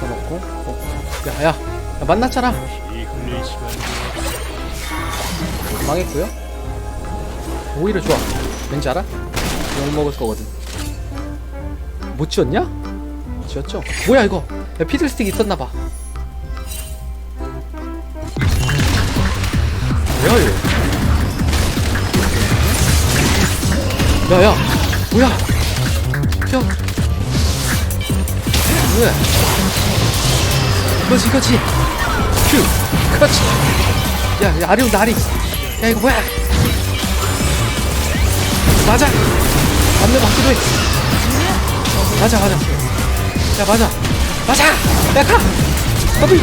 더 넣고? 어. 야야 야, 만났잖아. 망했고요. 오히려 좋아. 왠지 알아? 욕 먹을 거거든. 못 지었냐? 지었죠? 뭐야 이거? 야, 피들스틱 있었나봐. 뭐야 얘 야야 뭐야? 저뭐 야 이거지 이거지? 큐 그렇지. 야, 야 아리오 나리. 야 이거 뭐야? 맞아. 맞네 맞기도 해. 맞아 맞아. 야 맞아. 맞아! 야가! 너도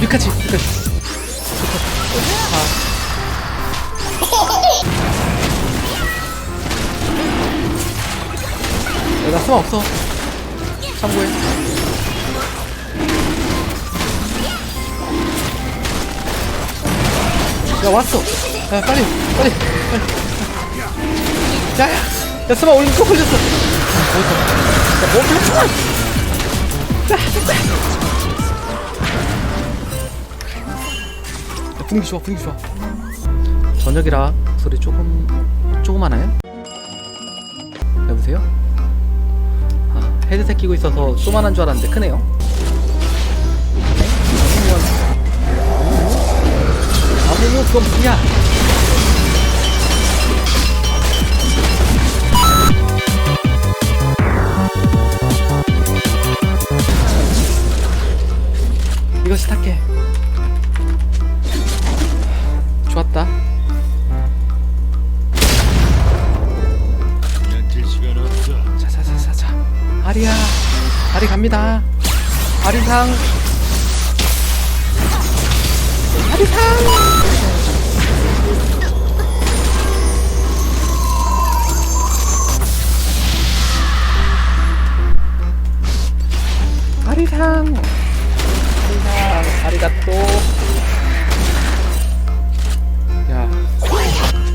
여기까지 여기까지. 아. 수마 없어. 참고해. 야 왔어. 야 빨리 빨리 빨리. 야야 야 스마 올림 또 걸렸어. 야뭐 걸렸어 야? 분위기 좋아 분위기 좋아. 저녁이라 소리 조금 조그마나요? 여보세요? 아 헤드셋 끼고 있어서 조만한 줄 알았는데 크네요. 아무무 그건 뭐야 이것이 탁해 아리야. 아리 갑니다. 아리상. 아리상. 아리상. 아리상. 아리가 또. 야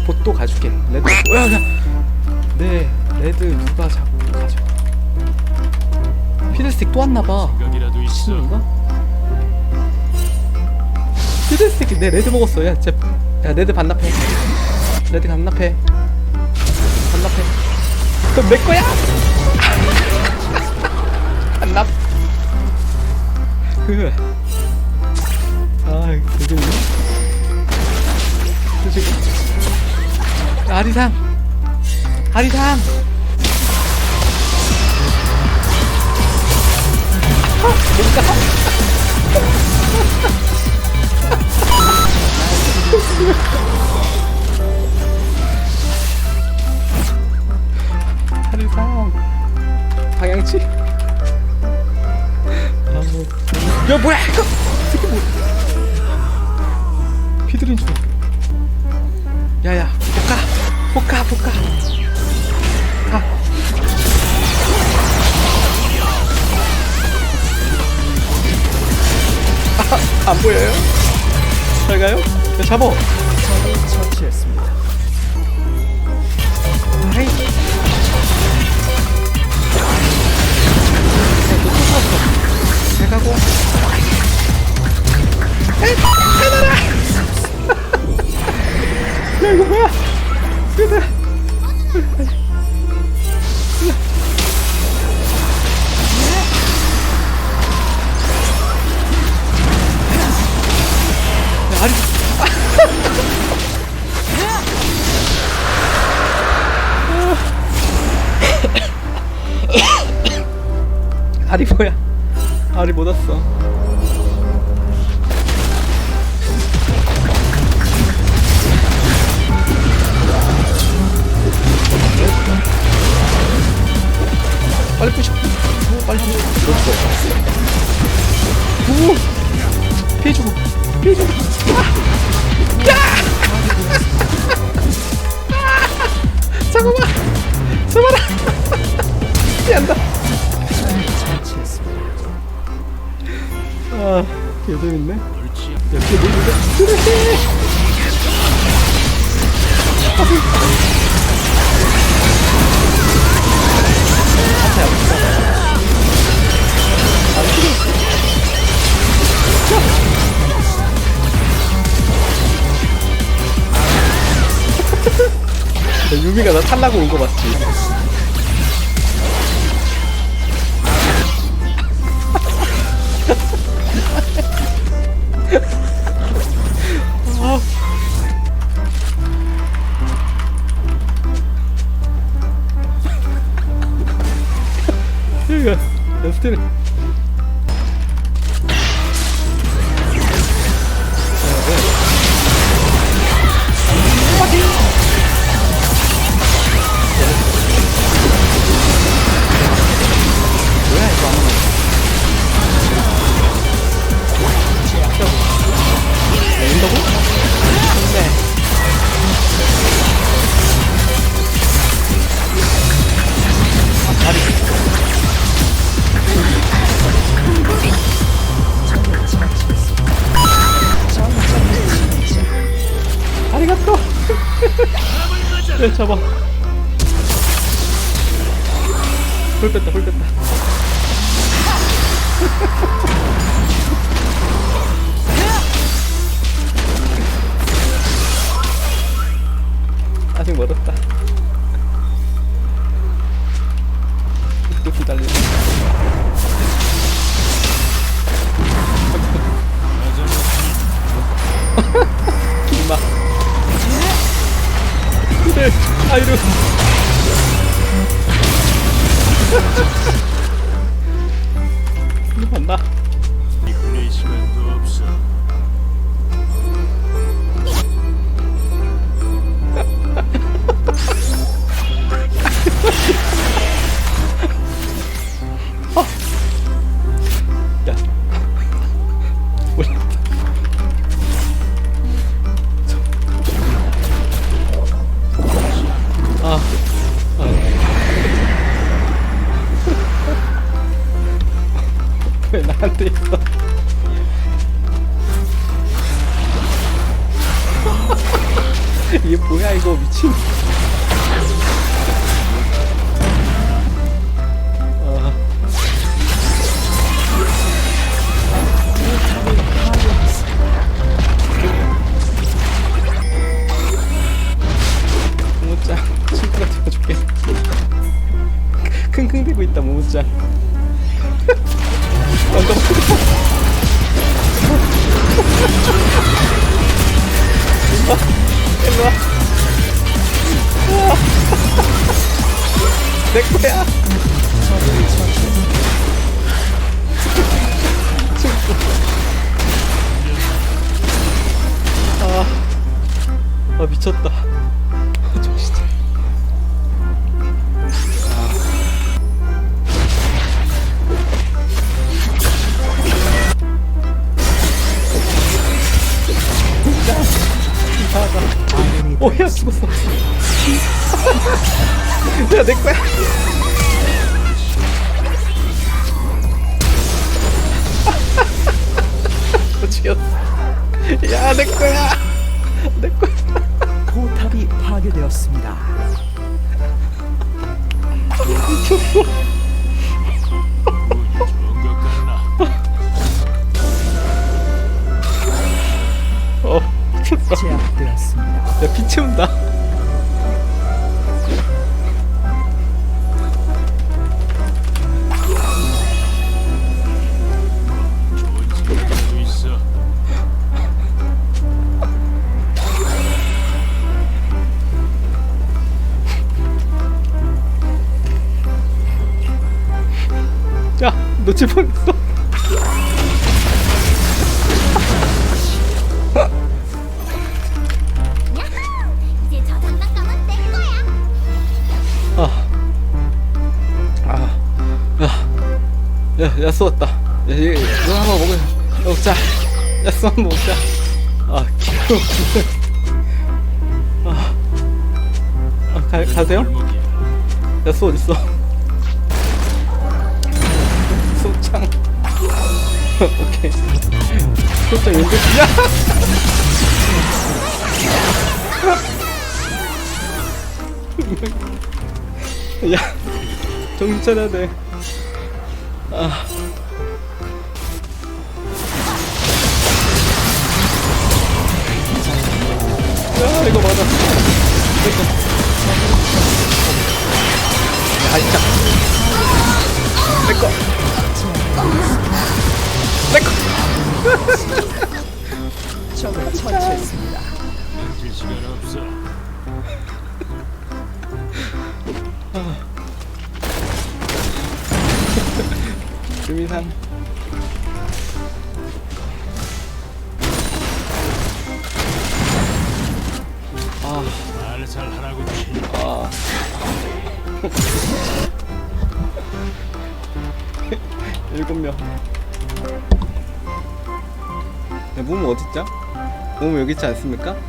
보또 가줄게. 레드. 야야. 네 레드 누가 자 피드스틱 또 왔나봐. 신인가? 피드스틱 내 레드 먹었어. 야, 쟤, 야 레드 반납해. 레드 반납해. 반납해. 그럼 내 거야? 반납. 흐. 아 되게 지금 아리상. 아리상 아리상 방향치? 아뭐 야 뭐야 이거 피드린 줄 야야 볶아 볶아 볶아 안 보여요? 잘 가요? 야, 잡어. 처치했습니다. 아리. 뭐야? 아리 못 왔어. 빨리 부셔. 오, 빨리. 그렇죠. 오, 피해주고, 피해주고. 여덟 있네. 역시 모르겠네. 유미가 나 탈라고 온 거 맞지? 아. 그러니 네, 잡아. 홀 뺐다, 홀 뺐다. 아직 멀었다. 또 기다리네. 김마. 그래, 아이루. 이거 봤나? 흘릴 시간도 이게 뭐야 이거 미친. 아. 오야 죽었어. 야 내 거야. 죽였어. 야 내 거야. 내 거야. 포탑이 파괴되었습니다. 같나? 어 미쳤어. 제압되었습니다. 야피 채운다. 놓칠 뻔했어. 야. 쏘았다. 이거 한번 먹어. 먹자. 야, 쏘 한번 먹자. 아, 귀여워. 아. 아, 가, 가세요? 골목이야. 야, 쏘 어딨어? 소창. 오케이. 소창 연결. 야! 야, 정신 차려야 돼. 아. 야 이거 맞아. 내꺼 아 진짜 내꺼 내꺼 적을 처치했습니다. 남길 시간 없어. 주민상 아 말살 하라고 치. 아. 일곱 명. 야, 몸은 어딨죠? 몸은 여기 있지 않습니까?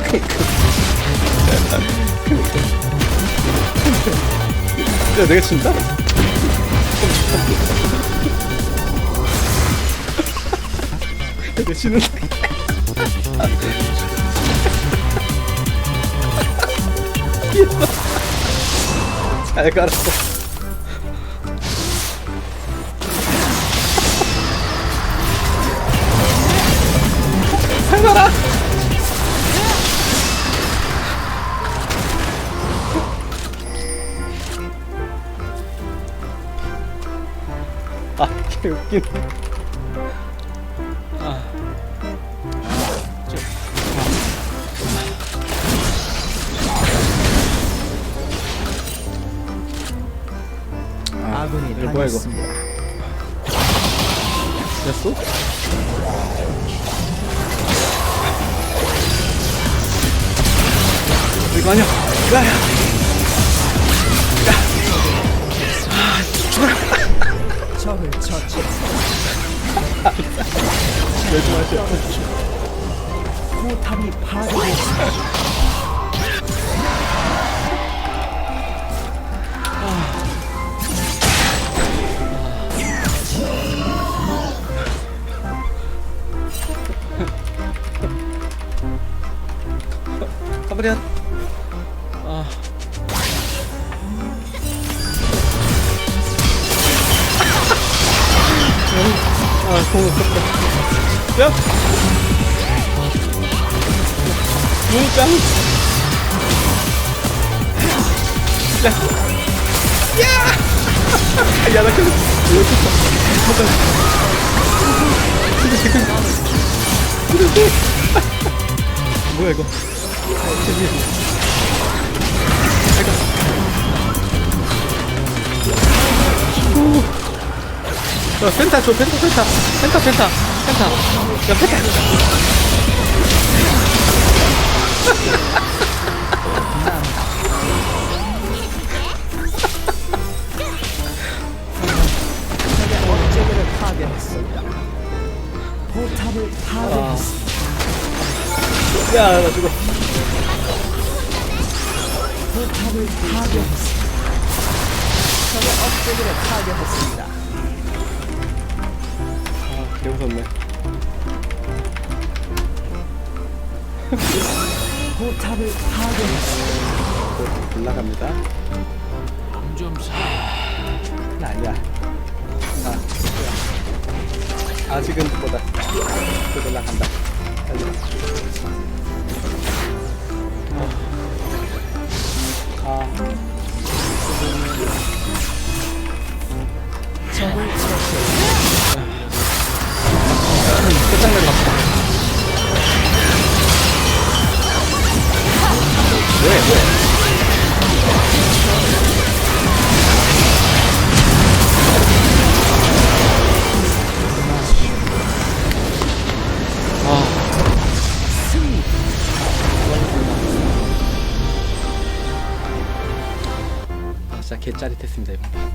덤벼봐. 야, 내가 진다? 내가 지는데. 잘 깔았어. 아, 개웃기네. 아. 아, 아군이 이거 뭐야, 이거? 당했습니다. 됐어? 이거 아니야. 야, 야. 적을 좋아하지? 포탑이 파괴되었습니다. 가버려. 야! 문짱! 야! 야! 야, 나 그거, 이거 진짜. 잠깐. 뭐야, 이거. 야, 펜타 줘, 펜타, 펜타. 펜타, 펜타. 펜타. 야, 펜타. 야, 나 죽어. 포탑을 파괴했습니다. 적의 업체계를 파괴했습니다. 아, 개 무섭네. 포탑을 파괴했습니다. 또 올라갑니다. 몸좀 사. 아니야. 아, 아직은 보다. 또 올라간다. 빨리. 아, 적을 처치했습니다. 것 같다. 왜, 왜? 아, 진짜 개짜릿했습니다 이번 판.